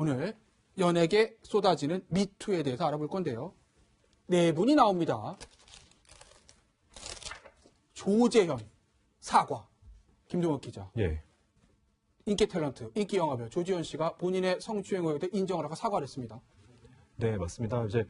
오늘 연예계 쏟아지는 미투에 대해서 알아볼 건데요. 네 분이 나옵니다. 조재현, 사과, 김동욱 기자, 예. 인기 탤런트, 인기 영화배우 조지현 씨가 본인의 성추행 의혹에 대해 인정을 하고 사과를 했습니다. 네, 맞습니다. 이제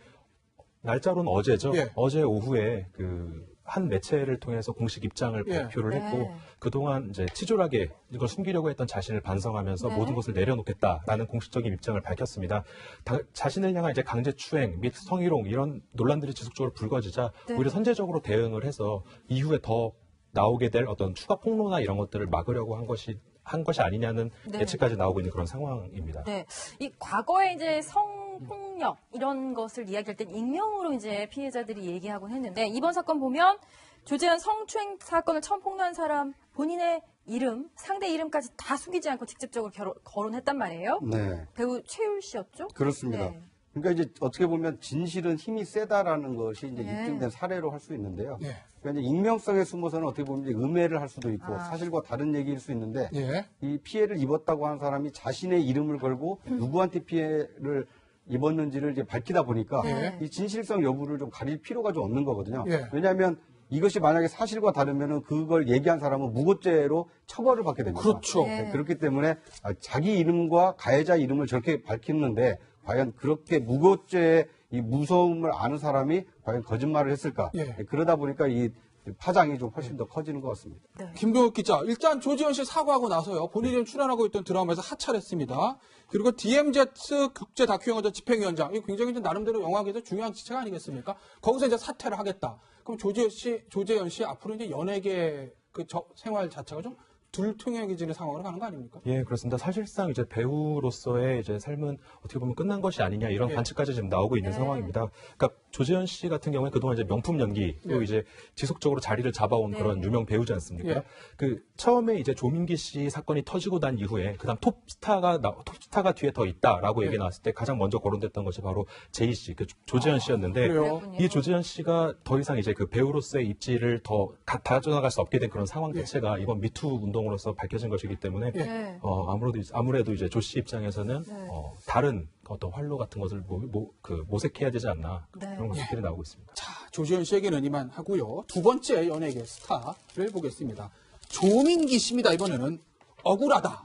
날짜로는 어제죠. 예. 어제 오후에 그 한 매체를 통해서 공식 입장을 예. 발표를 네. 했고 그동안 이제 치졸하게 이걸 숨기려고 했던 자신을 반성하면서 네. 모든 것을 내려놓겠다라는 공식적인 입장을 밝혔습니다. 다- 자신을 향한 이제 강제 추행 및 성희롱 이런 논란들이 지속적으로 불거지자 네. 오히려 선제적으로 대응을 해서 이후에 더 나오게 될 어떤 추가 폭로나 이런 것들을 막으려고 한 것이 한 것이 아니냐는 네. 예측까지 나오고 있는 그런 상황입니다. 네. 이 과거에 이제 성 폭력 이런 것을 이야기할 땐 익명으로 이제 피해자들이 얘기하곤 했는데 이번 사건 보면 조재현 성추행 사건을 처음 폭로한 사람 본인의 이름, 상대 이름까지 다 숨기지 않고 직접적으로 결혼, 거론했단 말이에요. 네, 배우 최율 씨였죠? 그렇습니다. 네. 그러니까 이제 어떻게 보면 진실은 힘이 세다라는 것이 이제 네. 입증된 사례로 할 수 있는데요. 예. 그러니까 이제 익명성에 숨어서는 어떻게 보면 이제 음해를 할 수도 있고 아. 사실과 다른 얘기일 수 있는데 예. 이 피해를 입었다고 하는 사람이 자신의 이름을 걸고 음. 누구한테 피해를 입었는지를 이제 밝히다 보니까 네. 이 진실성 여부를 좀 가릴 필요가 좀 없는 거거든요. 예. 왜냐하면 이것이 만약에 사실과 다르면은 그걸 얘기한 사람은 무고죄로 처벌을 받게 됩니다. 그렇죠. 네. 그렇기 때문에 아, 자기 이름과 가해자 이름을 저렇게 밝히는데 과연 그렇게 무고죄의 이 무서움을 아는 사람이 과연 거짓말을 했을까? 예. 그러다 보니까 이 파장이 좀 훨씬 더 커지는 것 같습니다. 네. 김동욱 기자, 일단 조지현 씨 사과하고 나서요. 본인이 출연하고 있던 드라마에서 하차했습니다. 그리고 DMZ 국제 다큐 영화제 집행위원장, 이거 굉장히 이제 나름대로 영화계에서 중요한 지체가 아니겠습니까? 거기서 이제 사퇴를 하겠다. 그럼 조지현 씨, 조재현 씨 앞으로 이제 연예계 그 저- 생활 자체가 좀 불투명해지는 상황으로 가는 거 아닙니까? 예, 그렇습니다. 사실상 이제 배우로서의 이제 삶은 어떻게 보면 끝난 것이 아니냐 이런 예. 관측까지 지금 나오고 있는 네. 상황입니다. 그러니까 조재현 씨 같은 경우에 그동안 이제 명품 연기로 예. 이제 지속적으로 자리를 잡아온 네. 그런 유명 배우지 않습니까? 예. 그 처음에 이제 조민기 씨 사건이 터지고 난 이후에 그다음 톱스타가 나- 톱스타가 뒤에 더 있다라고 얘기 예. 나왔을 때 가장 먼저 거론됐던 것이 바로 제이 씨, 그 조재현 씨였는데 그래요? 이 조재현 씨가 더 이상 이제 그 배우로서의 입지를 더 가- 다져나갈 수 없게 된 그런 상황 예. 자체가 이번 미투 운동 으로서 밝혀진 것이기 때문에 예. 네. 어, 아무래도, 이제- 아무래도 이제 조 씨 입장에서는 네. 어, 다른 어떤 활로 같은 것을 모, 모- 그 모색해야 되지 않나 네. 그런 것들이 나오고 있습니다. 자, 조지현 씨에게는 이만 하고요. 두 번째 연예계 스타를 보겠습니다. 조민기 씨입니다. 이번에는 억울하다.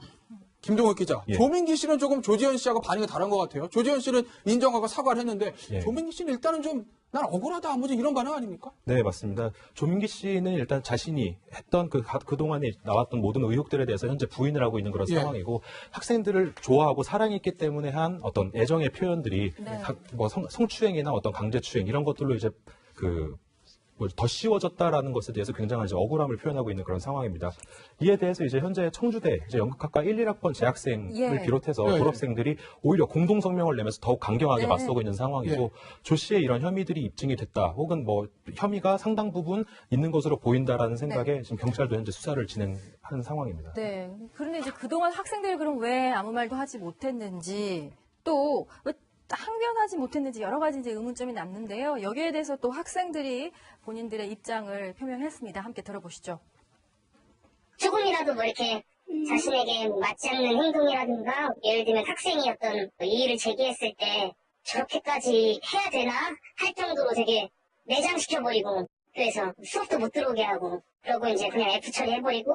김동욱 기자. 예. 조민기 씨는 조금 조지현 씨하고 반응이 다른 것 같아요. 조지현 씨는 인정하고 사과를 했는데 예. 조민기 씨는 일단은 좀 난 억울하다. 뭐지 이런 반응 아닙니까? 네, 맞습니다. 조민기 씨는 일단 자신이 했던 그, 가- 그동안에 나왔던 모든 의혹들에 대해서 현재 부인을 하고 있는 그런 예. 상황이고 학생들을 좋아하고 사랑했기 때문에 한 어떤 애정의 표현들이 네. 각- 뭐 성, 성추행이나 어떤 강제추행 이런 것들로 이제 그, 뭐 더 씌워졌다라는 것에 대해서 굉장한 이제 억울함을 표현하고 있는 그런 상황입니다. 이에 대해서 이제 현재 청주대 이제 연극학과 1, 1학번 재학생을 예. 비롯해서 예, 예. 졸업생들이 오히려 공동 성명을 내면서 더욱 강경하게 네. 맞서고 있는 상황이고 예. 조 씨의 이런 혐의들이 입증이 됐다 혹은 뭐 혐의가 상당 부분 있는 것으로 보인다라는 생각에 지금 경찰도 현재 수사를 진행하는 상황입니다. 네. 그런데 이제 그동안 학생들이 그럼 왜 아무 말도 하지 못했는지 또왜 항변하지 못했는지 여러 가지 이제 의문점이 남는데요. 여기에 대해서 또 학생들이 본인들의 입장을 표명했습니다. 함께 들어보시죠. 조금이라도 뭐 이렇게 자신에게 뭐 맞지 않는 행동이라든가 예를 들면 학생이 어떤 뭐 이의를 제기했을 때 저렇게까지 해야 되나 할 정도로 되게 매장시켜버리고 그래서 수업도 못 들어오게 하고 그러고 이제 그냥 F 처리해버리고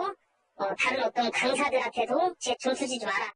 어, 다른 어떤 강사들한테도 제 점수 주지 마라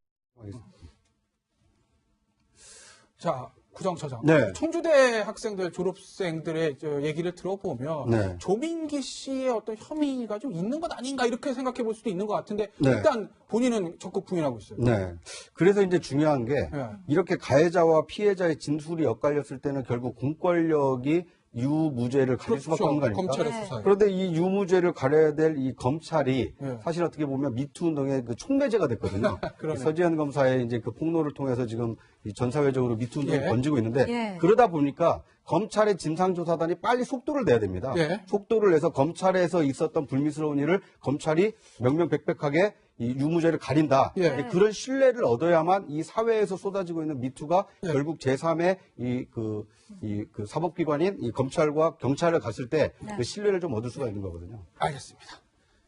자, 구정처장. 네. 청주대 학생들, 졸업생들의 저 얘기를 들어보면 네. 조민기 씨의 어떤 혐의가 좀 있는 것 아닌가 이렇게 생각해 볼 수도 있는 것 같은데 네. 일단 본인은 적극 부인하고 있어요. 네. 그래서 이제 중요한 게 네. 이렇게 가해자와 피해자의 진술이 엇갈렸을 때는 결국 공권력이 유무죄를 가릴 수밖에 없는 거 아닙니까? 그렇죠. 검찰의 네. 그런데 이 유무죄를 가려야 될 이 검찰이 네. 사실 어떻게 보면 미투 운동의 그 촉매제가 됐거든요. 서지현 검사의 이제 그 폭로를 통해서 지금 이 전사회적으로 미투 운동이 예. 번지고 있는데 예. 그러다 보니까 검찰의 진상조사단이 빨리 속도를 내야 됩니다. 예. 속도를 내서 검찰에서 있었던 불미스러운 일을 검찰이 명명백백하게 이 유무죄를 가린다. 예. 네, 그런 신뢰를 얻어야만 이 사회에서 쏟아지고 있는 미투가 예. 결국 제3의 이 그 이 그 사법기관인 이 검찰과 경찰을 갔을 때그 네. 신뢰를 좀 얻을 수가 있는 거거든요. 알겠습니다.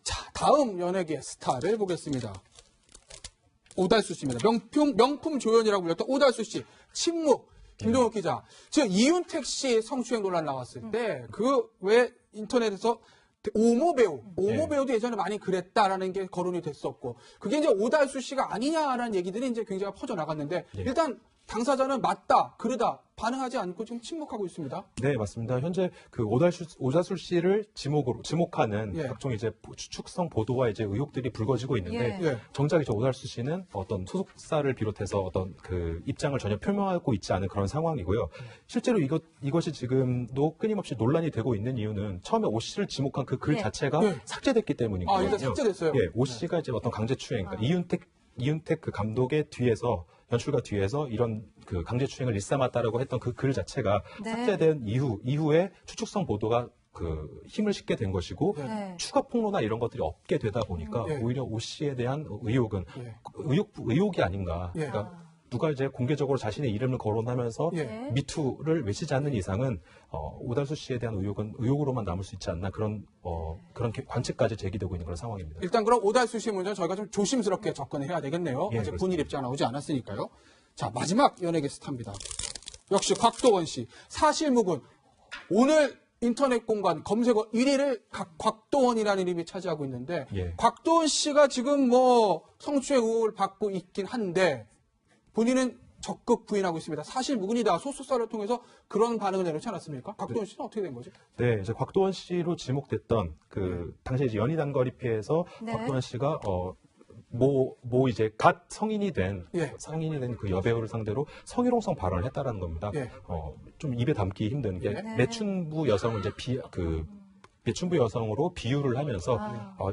자, 다음 연예계 스타를 보겠습니다. 오달수 씨입니다. 명품, 명품 조연이라고 불렸던 오달수 씨. 침묵. 김동욱 기자. 지금 이윤택 씨 성추행 논란 나왔을 때, 그 왜 인터넷에서 오모 배우, 오모 네. 배우도 예전에 많이 그랬다라는 게 거론이 됐었고, 그게 이제 오달수 씨가 아니냐라는 얘기들이 이제 굉장히 퍼져 나갔는데, 네. 일단 당사자는 맞다, 그러다, 반응하지 않고 지금 침묵하고 있습니다. 네, 맞습니다. 현재 그 오달수, 오다술 씨를 지목으로, 지목하는 예. 각종 이제 보- 추측성 보도와 이제 의혹들이 불거지고 있는데, 예. 예. 정작 이제 오달수 씨는 어떤 소속사를 비롯해서 어떤 그 입장을 전혀 표명하고 있지 않은 그런 상황이고요. 실제로 이것, 이것이 지금도 끊임없이 논란이 되고 있는 이유는 처음에 오 씨를 지목한 그 글 예. 자체가 예. 삭제됐기 때문이거든요. 아, 일단 삭제됐어요. 예, 오 씨가 이제 어떤 강제추행, 그러니까 이윤택, 이윤택 그 감독의 뒤에서 연출가 뒤에서 이런 그 강제 추행을 일삼았다라고 했던 그 글 자체가 네. 삭제된 이후 이후에 추측성 보도가 그 힘을 싣게 된 것이고 네. 추가 폭로나 이런 것들이 없게 되다 보니까 예. 오히려 오 씨에 대한 의혹은 예. 의혹 의혹이 아닌가. 예. 그러니까 누가 이제 공개적으로 자신의 이름을 거론하면서 예. 네. 미투를 외치지 않는 이상은 어, 오달수 씨에 대한 의혹은 의혹으로만 남을 수 있지 않나 그런 어, 그런 개- 관측까지 제기되고 있는 그런 상황입니다. 일단 그럼 오달수 씨 문제는 저희가 좀 조심스럽게 접근을 해야 되겠네요. 예, 아직 그렇습니다. 본인 입장 나오지 않았으니까요. 자, 마지막 연예계 스타입니다. 역시 곽도원 씨. 사실무근. 오늘 인터넷 공간 검색어 1위를 각 곽도원이라는 이름이 차지하고 있는데 예. 곽도원 씨가 지금 뭐 성추행 의혹을 받고 있긴 한데 본인은 적극 부인하고 있습니다. 사실 무근이다. 소속사를 통해서 그런 반응을 내놓지 않았습니까? 곽도원 씨는 어떻게 된 거죠? 네, 이제 곽도원 씨로 지목됐던 그 당시 이제 연희 단거리 피해서 네. 곽도원 씨가 어. 모, 모 이제 갓 성인이 된 예. 성인이 된 그 여배우를 상대로 성희롱성 발언을 했다라는 겁니다. 예. 어, 좀 입에 담기 힘든 게 네. 매춘부 여성을 이제 비, 그 매춘부 여성으로 비유를 하면서 아. 어,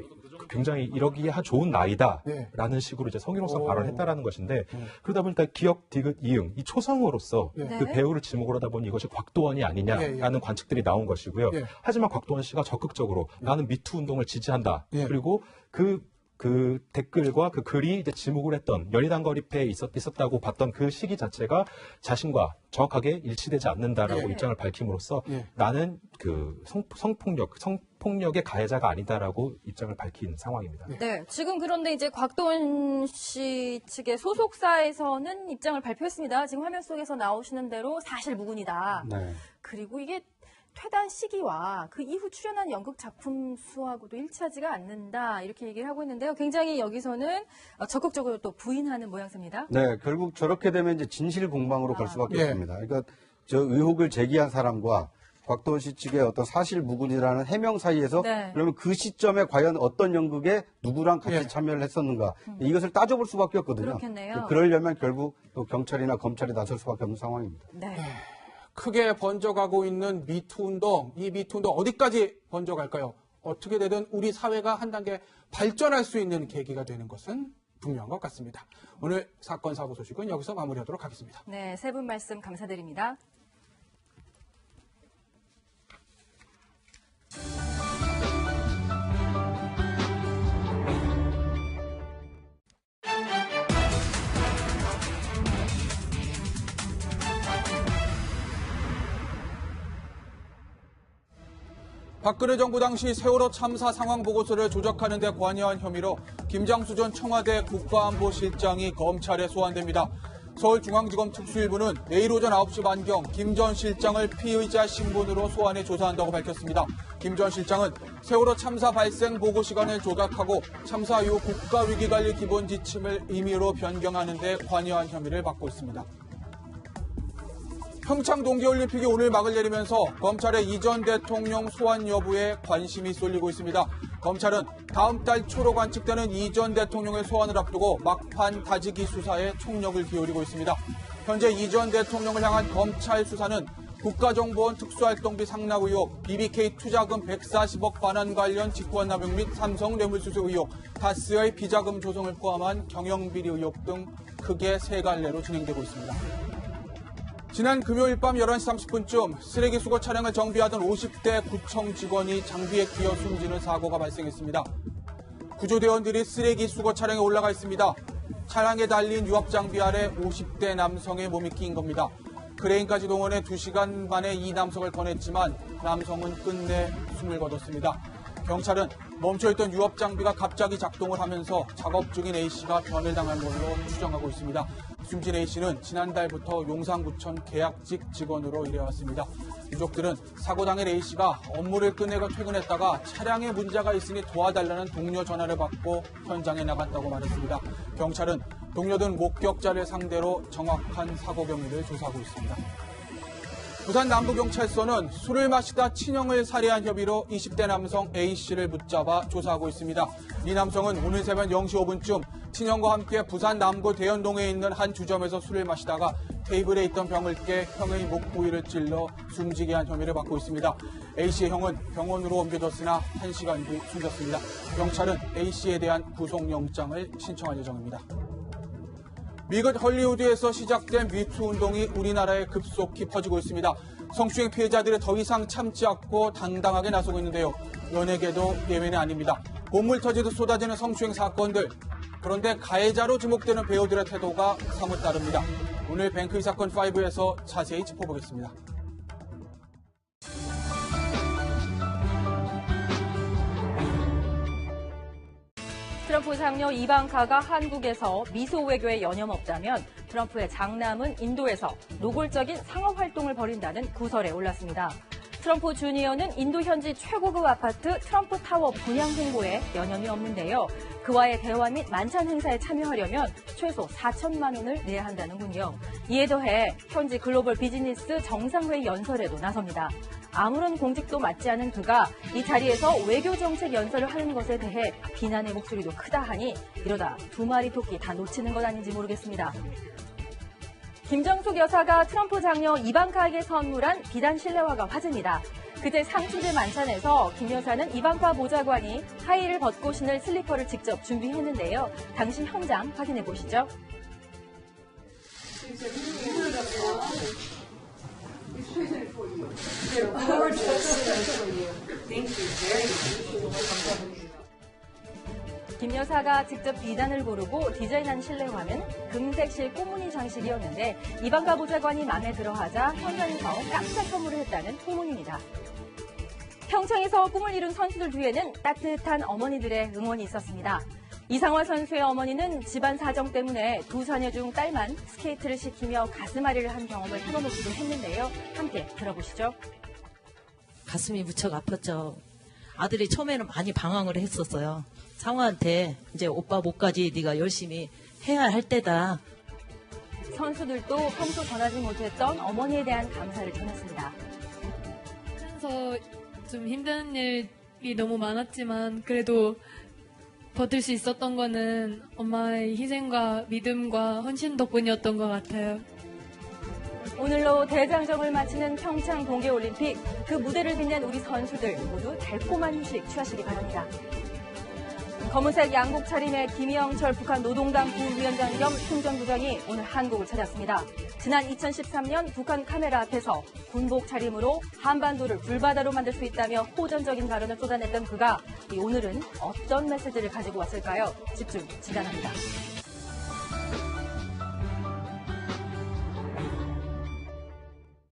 굉장히 이러기에 한 좋은 나이다라는 네. 식으로 이제 성희롱성 오. 발언을 했다라는 것인데 그러다 보니까 기억 디귿 이응 이 초성으로서 네. 그 배우를 지목을 하다 보니 이것이 곽도원이 아니냐라는 예, 예. 관측들이 나온 것이고요. 예. 하지만 곽도원 씨가 적극적으로 나는 미투 운동을 지지한다. 예. 그리고 그, 그 댓글과 그 글이 이제 지목을 했던 연희단거리패에 있었, 있었다고 봤던 그 시기 자체가 자신과 정확하게 일치되지 않는다라고 예. 입장을 밝힘으로써 예. 나는 그 성, 성폭력, 성폭력의 가해자가 아니다라고 입장을 밝힌 상황입니다. 네, 지금 그런데 이제 곽도원 씨 측의 소속사에서는 입장을 발표했습니다. 지금 화면 속에서 나오시는 대로 사실 무근이다. 네. 그리고 이게 퇴단 시기와 그 이후 출연한 연극 작품 수하고도 일치하지가 않는다. 이렇게 얘기를 하고 있는데요. 굉장히 여기서는 어, 적극적으로 또 부인하는 모양새입니다. 네, 결국 저렇게 되면 이제 진실 공방으로 갈 수밖에 예. 없습니다. 그러니까 저 의혹을 제기한 사람과 곽도원 씨 측의 어떤 사실 무근이라는 해명 사이에서 네. 그러면 그 시점에 과연 어떤 연극에 누구랑 같이 예. 참여를 했었는가 이것을 따져볼 수밖에 없거든요. 그렇겠네요. 그러려면 결국 또 경찰이나 검찰이 나설 수밖에 없는 상황입니다. 네. 크게 번져가고 있는 미투 운동, 이 미투 운동 어디까지 번져갈까요? 어떻게 되든 우리 사회가 한 단계 발전할 수 있는 계기가 되는 것은 분명한 것 같습니다. 오늘 사건 사고 소식은 여기서 마무리하도록 하겠습니다. 네, 세 분 말씀 감사드립니다. 박근혜 정부 당시 세월호 참사 상황 보고서를 조작하는 데 관여한 혐의로 김장수 전 청와대 국가안보실장이 검찰에 소환됩니다. 서울중앙지검 특수일부는 내일 오전 9시 반경 김 전 실장을 피의자 신분으로 소환해 조사한다고 밝혔습니다. 김 전 실장은 세월호 참사 발생 보고 시간을 조작하고 참사 이후 국가위기관리 기본 지침을 임의로 변경하는 데 관여한 혐의를 받고 있습니다. 평창 동계올림픽이 오늘 막을 내리면서 검찰의 이전 대통령 소환 여부에 관심이 쏠리고 있습니다. 검찰은 다음 달 초로 관측되는 이전 대통령의 소환을 앞두고 막판 다지기 수사에 총력을 기울이고 있습니다. 현재 이전 대통령을 향한 검찰 수사는 국가정보원 특수활동비 상납 의혹, BBK 투자금 140억 반환 관련 직권남용 및 삼성 뇌물수수 의혹, 다스의 비자금 조성을 포함한 경영비리 의혹 등 크게 세 갈래로 진행되고 있습니다. 지난 금요일 밤 11시 30분쯤 쓰레기 수거 차량을 정비하던 50대 구청 직원이 장비에 끼어 숨지는 사고가 발생했습니다. 구조대원들이 쓰레기 수거 차량에 올라가 있습니다. 차량에 달린 유압 장비 아래 50대 남성의 몸이 끼인 겁니다. 크레인까지 동원해 2시간 만에 이 남성을 꺼냈지만 남성은 끝내 숨을 거뒀습니다. 경찰은 멈춰있던 유업 장비가 갑자기 작동을 하면서 작업 중인 A씨가 변을 당한 걸로 추정하고 있습니다. 숨진 A씨는 지난달부터 용산구청 계약직 직원으로 일해왔습니다. 유족들은 사고 당일 A씨가 업무를 끝내고 퇴근했다가 차량에 문제가 있으니 도와달라는 동료 전화를 받고 현장에 나갔다고 말했습니다. 경찰은 동료 등 목격자를 상대로 정확한 사고 경위를 조사하고 있습니다. 부산 남부경찰서는 술을 마시다 친형을 살해한 혐의로 20대 남성 A씨를 붙잡아 조사하고 있습니다. 이 남성은 오늘 새벽 0시 5분쯤 친형과 함께 부산 남구 대연동에 있는 한 주점에서 술을 마시다가 테이블에 있던 병을 깨 형의 목 부위를 찔러 숨지게 한 혐의를 받고 있습니다. A씨의 형은 병원으로 옮겨졌으나 1시간 뒤 숨졌습니다. 경찰은 A씨에 대한 구속영장을 신청할 예정입니다. 미국 헐리우드에서 시작된 미투 운동이 우리나라에 급속히 퍼지고 있습니다. 성추행 피해자들이 더 이상 참지 않고 당당하게 나서고 있는데요. 연예계도 예외는 아닙니다. 본물 터지듯 쏟아지는 성추행 사건들. 그런데 가해자로 지목되는 배우들의 태도가 사뭇 다릅니다. 오늘 뱅크이 사건 5에서 자세히 짚어보겠습니다. 트럼프 장녀 이방카가 한국에서 미소 외교에 여념없다면 트럼프의 장남은 인도에서 노골적인 상업 활동을 벌인다는 구설에 올랐습니다. 트럼프 주니어는 인도 현지 최고급 아파트 트럼프 타워 분양 홍보에 여념이 없는데요. 그와의 대화 및 만찬 행사에 참여하려면 최소 4천만 원을 내야 한다는군요. 이에 더해 현지 글로벌 비즈니스 정상회의 연설에도 나섭니다. 아무런 공직도 맞지 않은 그가 이 자리에서 외교 정책 연설을 하는 것에 대해 비난의 목소리도 크다 하니 이러다 두 마리 토끼 다 놓치는 것 아닌지 모르겠습니다. 김정숙 여사가 트럼프 장녀 이방카에게 선물한 비단 실내화가 화제입니다. 그제 상수들 만찬에서 김 여사는 이방카 보좌관이 하의를 벗고 신을 슬리퍼를 직접 준비했는데요. 당시 현장 확인해 보시죠. 김 여사가 직접 비단을 고르고 디자인한 실내화는 금색 실 꽃무늬 장식이었는데 이방가 보좌관이 마음에 들어하자 현장에서 깜짝 선물을 했다는 소문입니다. 평창에서 꿈을 이룬 선수들 뒤에는 따뜻한 어머니들의 응원이 있었습니다. 이상화 선수의 어머니는 집안 사정 때문에 두 자녀 중 딸만 스케이트를 시키며 가슴앓이를 한 경험을 털어놓기도 했는데요. 함께 들어보시죠. 가슴이 무척 아팠죠. 아들이 처음에는 많이 방황을 했었어요. 상화한테 이제 오빠 목까지 네가 열심히 해야 할 때다. 선수들도 평소 전하지 못했던 어머니에 대한 감사를 전했습니다. 하면서 좀 힘든 일이 너무 많았지만 그래도 버틸 수 있었던 거는 엄마의 희생과 믿음과 헌신 덕분이었던 것 같아요. 오늘로 대장정을 마치는 평창 동계올림픽 그 무대를 빛낸 우리 선수들 모두 달콤한 휴식 취하시기 바랍니다. 검은색 양복 차림의 김영철 북한 노동당 부위원장 겸 총정부장이 오늘 한국을 찾았습니다. 지난 2013년 북한 카메라 앞에서 군복 차림으로 한반도를 불바다로 만들 수 있다며 호전적인 발언을 쏟아냈던 그가 이 오늘은 어떤 메시지를 가지고 왔을까요? 집중 지단합니다.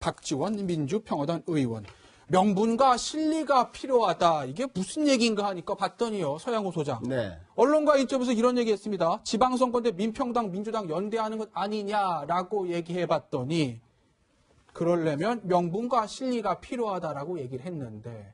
박지원 민주평화당 의원. 명분과 실리가 필요하다. 이게 무슨 얘기인가 하니까 봤더니요. 서양호 소장. 네. 언론과 인터뷰에서 이런 얘기 했습니다. 지방선거 때 민평당, 민주당 연대하는 것 아니냐라고 얘기해 봤더니 그러려면 명분과 실리가 필요하다라고 얘기를 했는데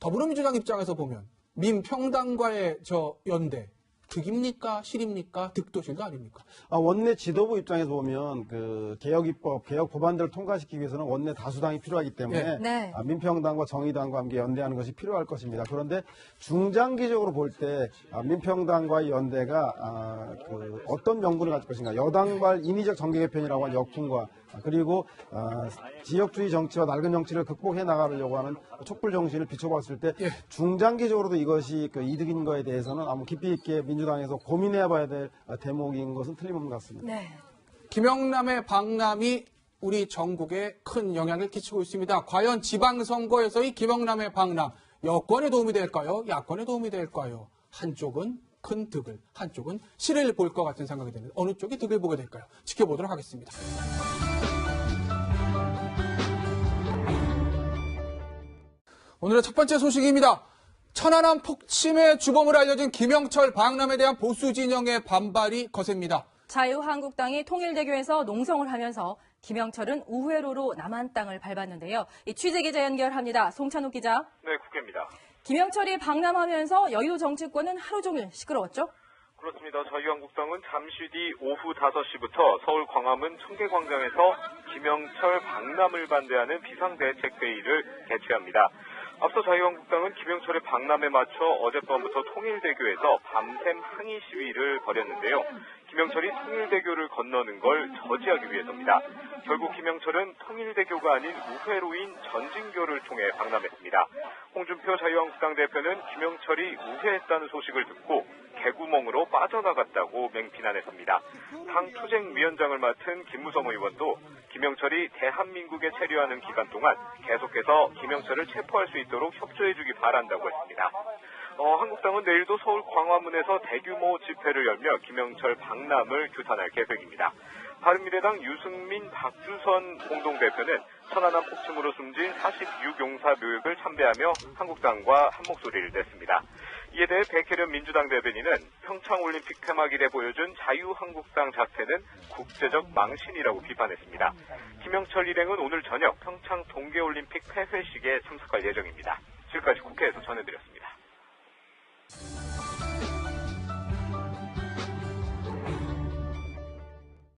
더불어민주당 입장에서 보면 민평당과의 저 연대 득입니까 실입니까 득도실도 아닙니까? 아, 원내 지도부 입장에서 보면 그 개혁 입법, 개혁 법안들을 통과시키기 위해서는 원내 다수당이 필요하기 때문에 네. 네. 아, 민평당과 정의당과 함께 연대하는 것이 필요할 것입니다. 그런데 중장기적으로 볼때 아, 민평당과의 연대가 아, 그 어떤 명분을 가질 것인가? 여당발 인위적 정계 개편이라고 하는 역풍과 아, 그리고 아, 지역주의 정치와 낡은 정치를 극복해 나가려고 하는 촛불 정신을 비춰봤을 때 예. 중장기적으로도 이것이 그 이득인 거에 대해서는 아무 깊이 있게 민주당에서 고민해봐야 될 아, 대목인 것은 틀림없는 것 같습니다. 네. 김영남의 방남이 우리 전국에 큰 영향을 끼치고 있습니다. 과연 지방선거에서의 김영남의 방남 여권에 도움이 될까요? 야권에 도움이 될까요? 한쪽은 큰 득을, 한쪽은 실을 볼 것 같은 생각이 드는데 어느 쪽이 득을 보게 될까요? 지켜보도록 하겠습니다. 오늘의 첫 번째 소식입니다. 천안함 폭침의 주범으로 알려진 김영철 방남에 대한 보수 진영의 반발이 거셉니다. 자유한국당이 통일대교에서 농성을 하면서 김영철은 우회로로 남한 땅을 밟았는데요. 이 취재 기자 연결합니다. 송찬욱 기자. 네, 국회입니다. 김영철이 방남하면서 여의도 정치권은 하루 종일 시끄러웠죠? 그렇습니다. 자유한국당은 잠시 뒤 오후 5시부터 서울 광화문 청계광장에서 김영철 방남을 반대하는 비상대책회의를 개최합니다. 앞서 자유한국당은 김영철의 방남에 맞춰 어젯밤부터 통일대교에서 밤샘 항의 시위를 벌였는데요. 김영철이 통일대교를 건너는 걸 저지하기 위해서입니다. 결국 김영철은 통일대교가 아닌 우회로인 전진교를 통해 방남했습니다. 홍준표 자유한국당 대표는 김영철이 우회했다는 소식을 듣고 개구멍으로 빠져나갔다고 맹비난했습니다. 당 투쟁위원장을 맡은 김무성 의원도 김영철이 대한민국에 체류하는 기간 동안 계속해서 김영철을 체포할 수 있도록 협조해주기 바란다고 했습니다. 어, 한국당은 내일도 서울 광화문에서 대규모 집회를 열며 김영철 방남을 규탄할 계획입니다. 바른미래당 유승민 박주선 공동대표는 천안함 폭침으로 숨진 46용사 묘역을 참배하며 한국당과 한 목소리를 냈습니다. 이에 대해 백혜련 민주당 대변인은 평창올림픽 폐막일에 보여준 자유한국당 자세는 국제적 망신이라고 비판했습니다. 김영철 일행은 오늘 저녁 평창 동계올림픽 폐회식에 참석할 예정입니다. 지금까지 국회에서 전해드렸습니다.